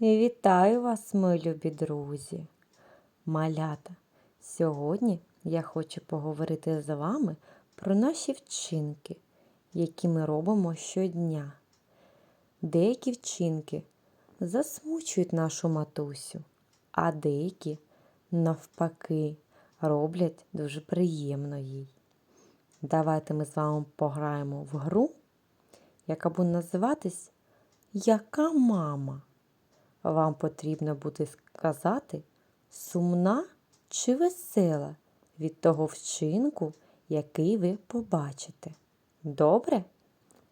Вітаю вас, мої любі друзі, малята. Сьогодні я хочу поговорити з вами про наші вчинки, які ми робимо щодня. Деякі вчинки засмучують нашу матусю, а деякі, навпаки, роблять дуже приємно їй. Давайте ми з вами пограємо в гру, яка буде називатись Яка мама? Вам потрібно буде сказати, сумна чи весела від того вчинку, який ви побачите. Добре?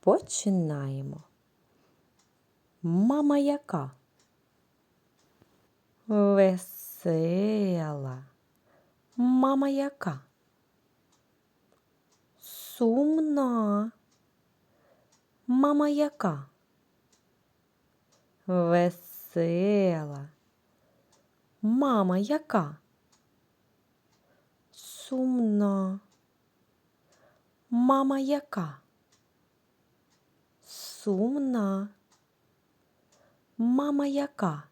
Починаємо. Мама яка? Весела. Мама яка? Сумна. Мама яка? Весела. Мама яка? Сумна. Мама яка? Сумна. Мама яка?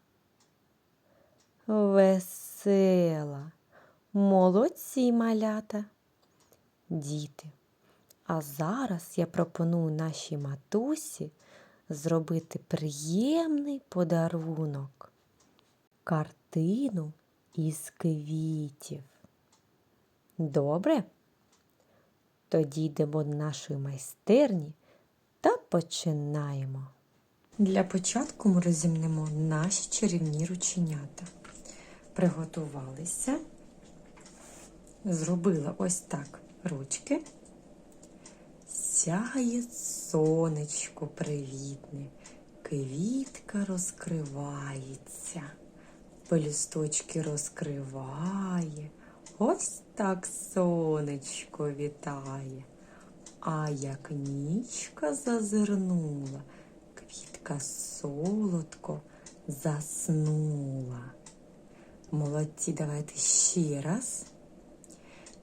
Весела. Молодці малята. Діти. А зараз я пропоную нашій матусі зробити приємний подарунок картину із квітів. Добре? Тоді йдемо до нашої майстерні та починаємо. Для початку ми розімнемо наші чарівні рученята. Приготувалися, зробила ось так ручки. Сяє сонечко привітне, квітка розкривається, пелюсточки розкриває, ось так сонечко вітає. А як нічка зазирнула, квітка солодко заснула. Молодці, давайте ще раз.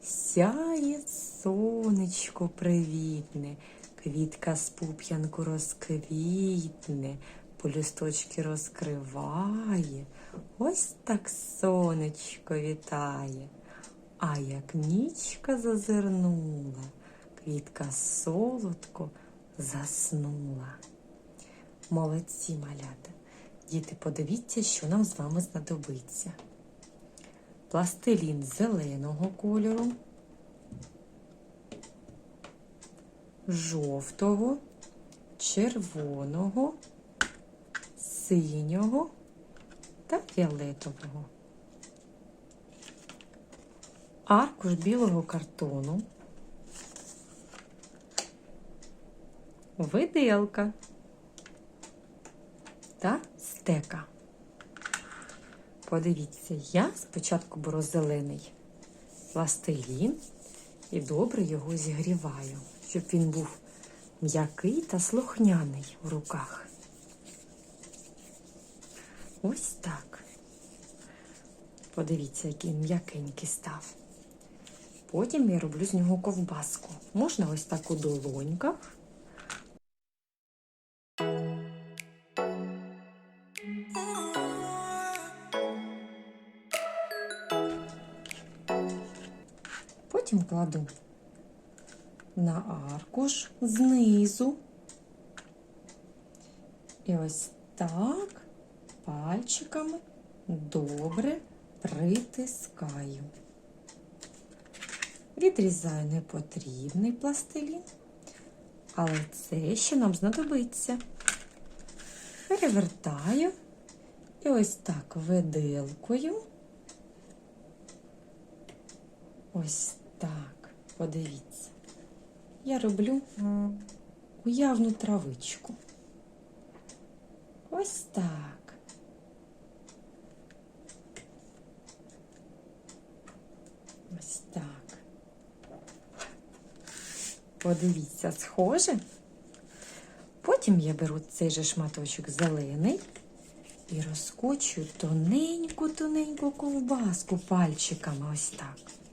Сяє сонечко привітне, квітка з пуп'янку розквітне, полюсточки розкриває, ось так сонечко вітає. А як нічка зазирнула, квітка солодко заснула. Молодці малята. Діти, подивіться, що нам з вами знадобиться пластилін зеленого кольору, жовтого, червоного, синього та фіолетового. Аркуш білого картону, виделка та стека. Подивіться, я спочатку беру зелений пластилін і добре його зігріваю, щоб він був м'який та слухняний у руках. Ось так. Подивіться, який м'якенький став. Потім я роблю з нього ковбаску. Можна ось так у долоньках. Потім кладу на аркуш знизу. І ось так пальчиками добре притискаю. Відрізаю непотрібний пластилін, але це ще нам знадобиться. Перевертаю і ось так виделкою. Ось так, подивіться. Я роблю уявну травичку. Ось так. Ось так. Подивіться, схоже. Потім я беру цей же шматочок зелений і розкочую тоненьку-тоненьку ковбаску пальчиками ось так.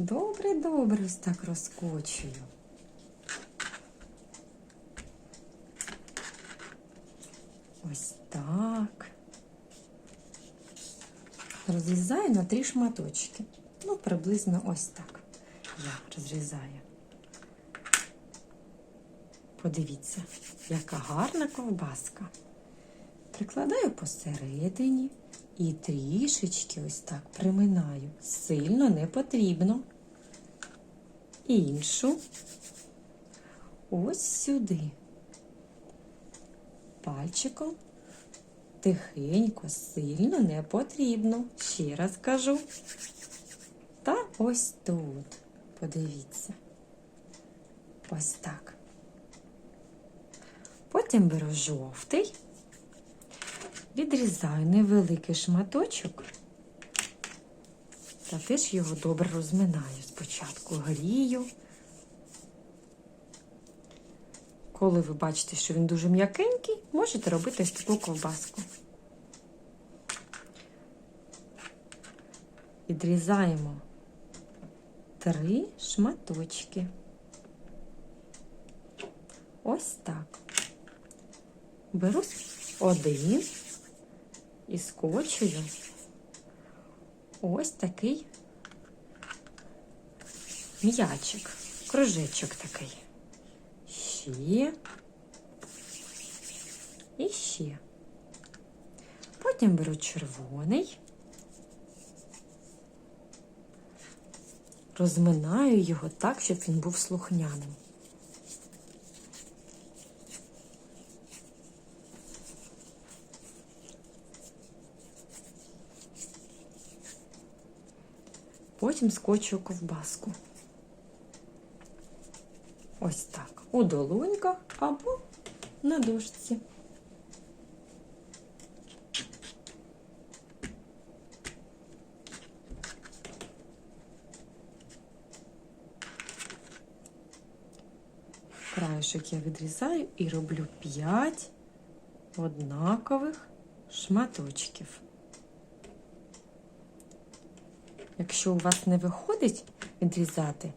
Добре, добре, ось так розкочую. Ось так. Розрізаю на три шматочки. Ну, приблизно ось так. Я розрізаю. Подивіться, яка гарна ковбаска. Прикладаю посередині і трішечки ось так приминаю. Сильно не потрібно. Іншу ось сюди. Пальчиком тихенько, сильно не потрібно. Ще раз кажу. Та ось тут. Подивіться. Ось так. Потім беру жовтий, відрізаю невеликий шматочок та теж його добре розминаю. Спочатку грію. Коли ви бачите, що він дуже м'якенький, можете робити ось таку ковбаску. Відрізаємо три шматочки. Ось так. Беру один і скочую ось такий м'ячик, кружечок такий. Ще і ще. Потім беру червоний, розминаю його так, щоб він був слухняним. Потім скочую ковбаску. Ось так. У долоньках або на дошці. Краєшок я відрізаю і роблю 5 однакових шматочків. Якщо у вас не виходить відрізати,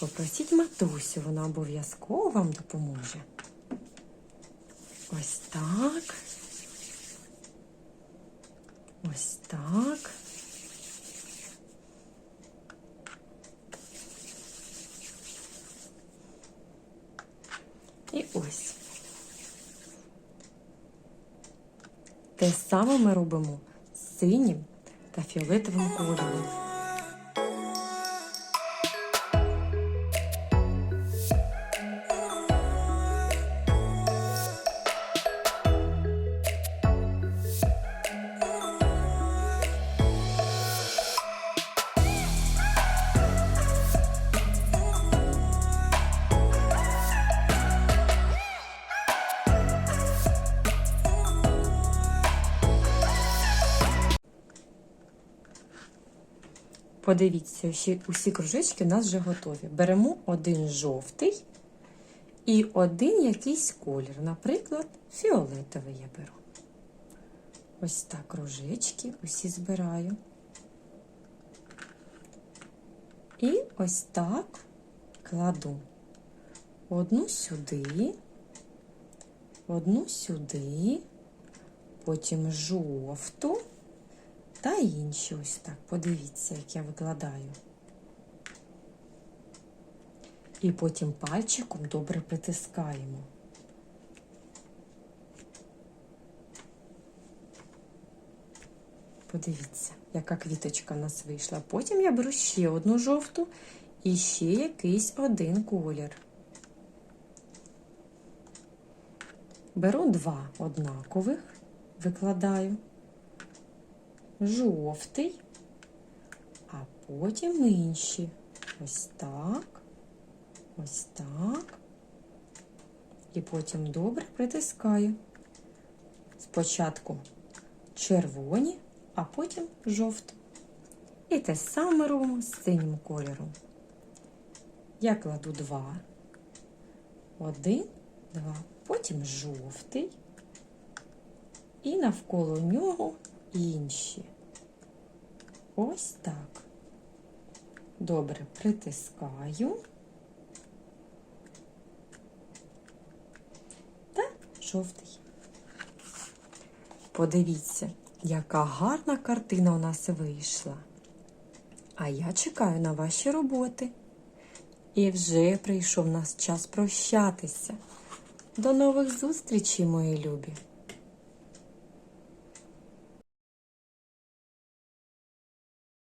попросіть матусю, вона обов'язково вам допоможе. Ось так. Ось так. І ось. Те саме ми робимо з синім та фіолетовим кольором. Подивіться, усі, кружечки у нас вже готові. Беремо один жовтий і один якийсь колір. Наприклад, фіолетовий я беру. Ось так кружечки усі збираю. І ось так кладу одну сюди, одну сюди, потім жовту. Та інші ось так. Подивіться, як я викладаю. І потім пальчиком добре притискаємо. Подивіться, яка квіточка в нас вийшла. Потім я беру ще одну жовту і ще якийсь один колір. Беру два однакових, викладаю жовтий, а потім інші. Ось так, ось так. І потім добре притискаю. Спочатку червоні, а потім жовті. І те саме робимо з синім кольором. Я кладу два, один, два, потім жовтий, і навколо нього інші. Ось так. Добре притискаю та жовтий. Подивіться, яка гарна картина у нас вийшла. А я чекаю на ваші роботи. І вже прийшов нас час прощатися. До нових зустрічей, мої любі!